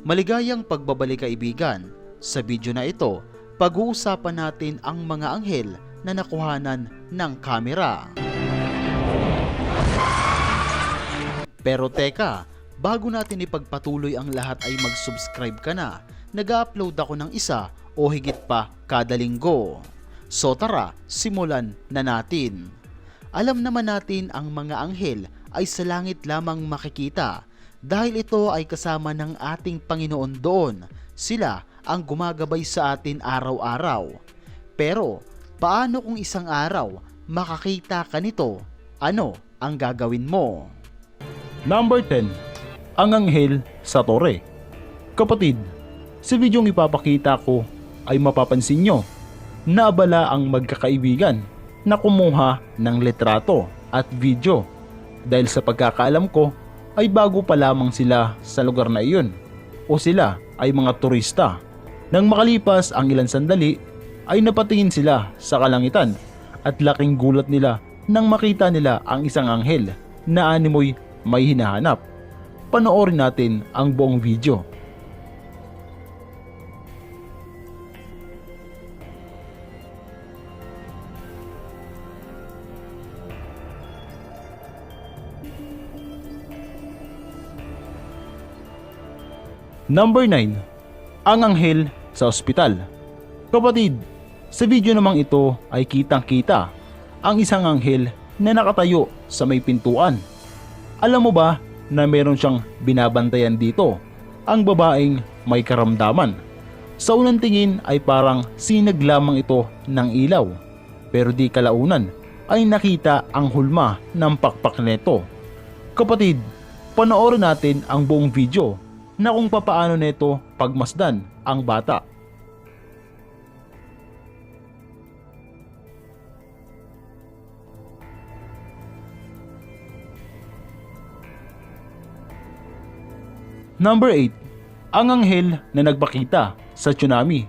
Maligayang pagbabalik kaibigan. Sa video na ito, pag-uusapan natin ang mga anghel na nakuhanan ng kamera. Pero teka, bago natin ipagpatuloy ang lahat ay mag-subscribe ka na. Nag-upload ako ng isa o higit pa kada linggo. So tara, simulan na natin. Alam naman natin ang mga anghel ay sa langit lamang makikita dahil ito ay kasama ng ating Panginoon doon. Sila ang gumagabay sa atin araw-araw. Pero paano kung isang araw makakita ka nito? Ano ang gagawin mo? Number 10. Ang Anghel sa Tore Kapatid, sa videong ipapakita ko ay mapapansin nyo na abala ang magkakaibigan na kumuha ng litrato at video dahil sa pagkakaalam ko ay bago pa lamang sila sa lugar na iyon o sila ay mga turista. Nang makalipas ang ilang sandali ay napatingin sila sa kalangitan at laking gulat nila nang makita nila ang isang anghel na animoy may hinahanap. Panoorin natin ang buong video. Number 9. Ang anghel sa ospital. Kapatid, sa video namang ito ay kitang kita ang isang anghel na nakatayo sa may pintuan. Alam mo ba na meron siyang binabantayan dito? Ang babaeng may karamdaman. Sa unang tingin ay parang sinag lamang ito ng ilaw. Pero di kalaunan ay nakita ang hulma ng pakpak nito. Kapatid, panoorin natin ang buong video na kung papaano nito pagmasdan ang bata. Number 8. Ang anghel na nagpakita sa tsunami.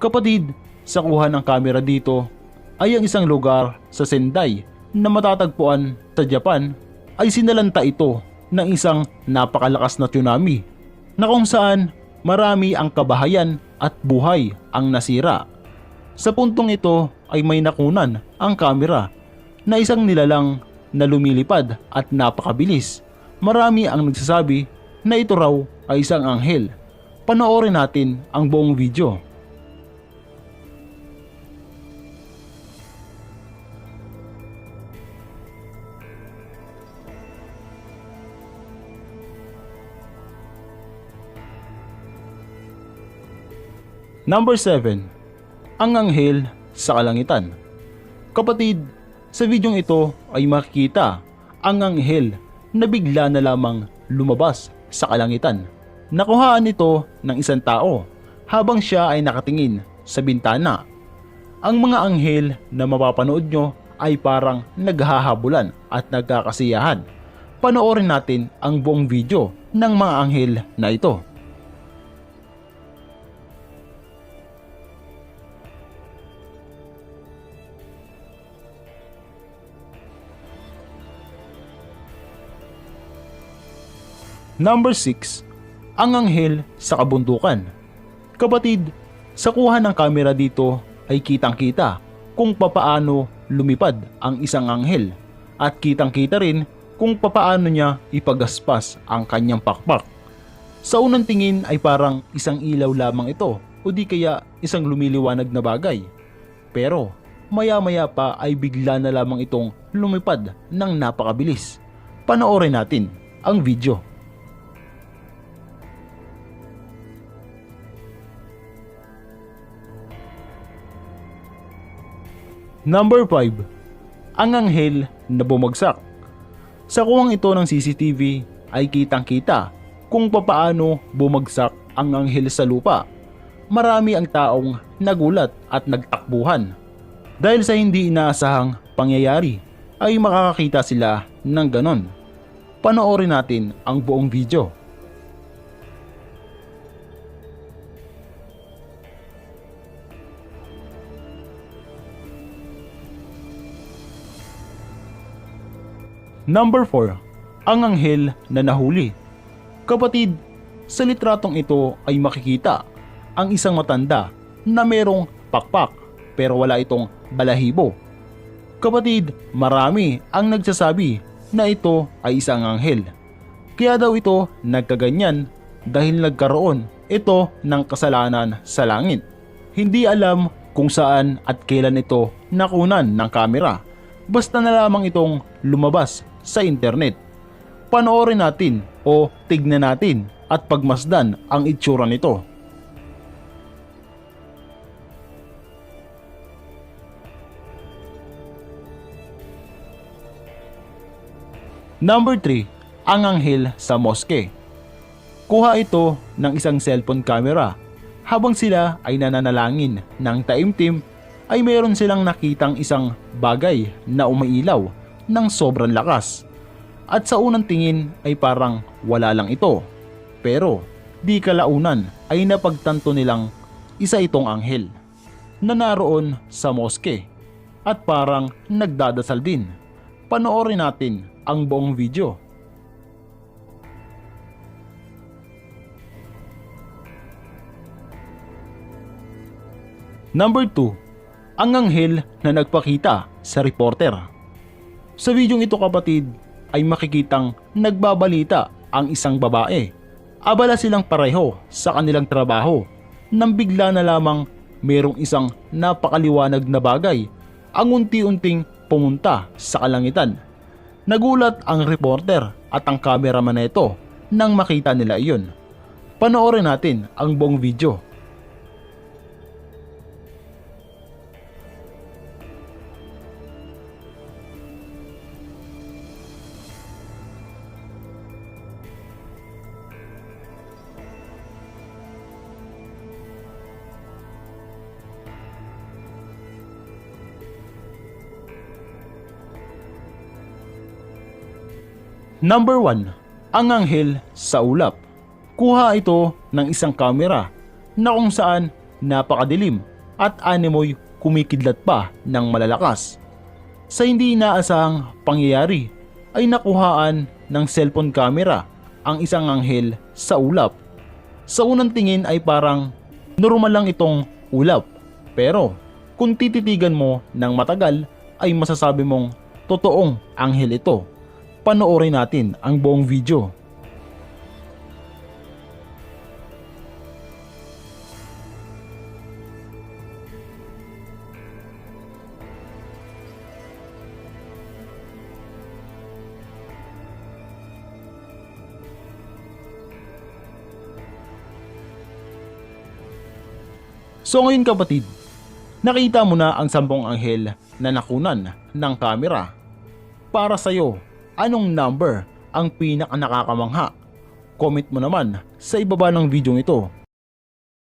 Kapatid, sa kuha ng kamera dito ay ang isang lugar sa Sendai na matatagpuan sa Japan ay sinalanta ito ng isang napakalakas na tsunami na kung saan marami ang kabahayan at buhay ang nasira. Sa puntong ito ay may nakunan ang kamera na isang nilalang na lumilipad at napakabilis. Marami ang nagsasabi na ito raw ay isang anghel. Panoorin natin ang buong video. Number 7. Ang anghel sa kalangitan. Kapatid, sa videong ito ay makikita ang anghel na bigla na lamang lumabas sa kalangitan. Nakuhaan ito ng isang tao habang siya ay nakatingin sa bintana. Ang mga anghel na mapapanood nyo ay parang naghahabulan at nagkakasiyahan. Panoorin natin ang buong video ng mga anghel na ito. Number 6. Ang anghel sa kabundukan. Kapatid, sa kuha ng kamera dito ay kitang-kita kung papaano lumipad ang isang anghel at kitang-kita rin kung papaano niya ipagaspas ang kanyang pakpak. Sa unang tingin ay parang isang ilaw lamang ito o di kaya isang lumiliwanag na bagay. Pero maya-maya pa ay bigla na lamang itong lumipad ng napakabilis. Panoorin natin ang video. Number 5. Ang anghel na bumagsak. Sa kuwang ito ng CCTV ay kitang-kita kung papaano bumagsak ang anghel sa lupa. Marami ang taong nagulat at nagtakbuhan. Dahil sa hindi inaasahang pangyayari ay makakakita sila ng ganon. Panoorin natin ang buong video. Number 4. Ang anghel na nahuli. Kapatid, Sa litratong ito ay makikita ang isang matanda na merong pakpak pero wala itong balahibo. Kapatid, marami ang nagsasabi na ito ay isang anghel. Kaya daw ito nagkaganyan dahil nagkaroon ito ng kasalanan sa langit. Hindi alam kung saan at kailan ito nakunan ng kamera. Basta na lamang itong lumabas sa internet. Panoorin natin o tignan natin at pagmasdan ang itsura nito. Number 3, ang anghel sa moske. Kuha ito ng isang cellphone camera. Habang sila ay nananalangin ng taimtim, ay meron silang nakitang isang bagay na umailaw ng sobrang lakas. At sa unang tingin ay parang wala lang ito. Pero di kalaunan ay napagtanto nilang isa itong anghel na naroon sa moske at parang nagdadasal din. Panoorin natin ang buong video. Number 2, ang anghel na nagpakita sa reporter. Sa videong ito kapatid ay makikitang nagbabalita ang isang babae. Abala silang pareho sa kanilang trabaho nang bigla na lamang merong isang napakaliwanag na bagay ang unti-unting pumunta sa kalangitan. Nagulat ang reporter at ang cameraman na ito nang makita nila iyon. Panoorin natin ang buong video. Number 1, ang anghel sa ulap. Kuha ito ng isang kamera na kung saan napakadilim at animoy kumikidlat pa ng malalakas. Sa hindi inaasahang pangyayari ay nakuhaan ng cellphone camera ang isang anghel sa ulap. Sa unang tingin ay parang normal lang itong ulap pero kung tititigan mo ng matagal ay masasabi mong totoong anghel ito panoorin natin ang buong video. So ngayon kapatid, nakita mo na ang sampung anghel na nakunan ng kamera. Para sa'yo, anong number ang pinaka nakakamangha? Comment mo naman sa ibaba ng video ito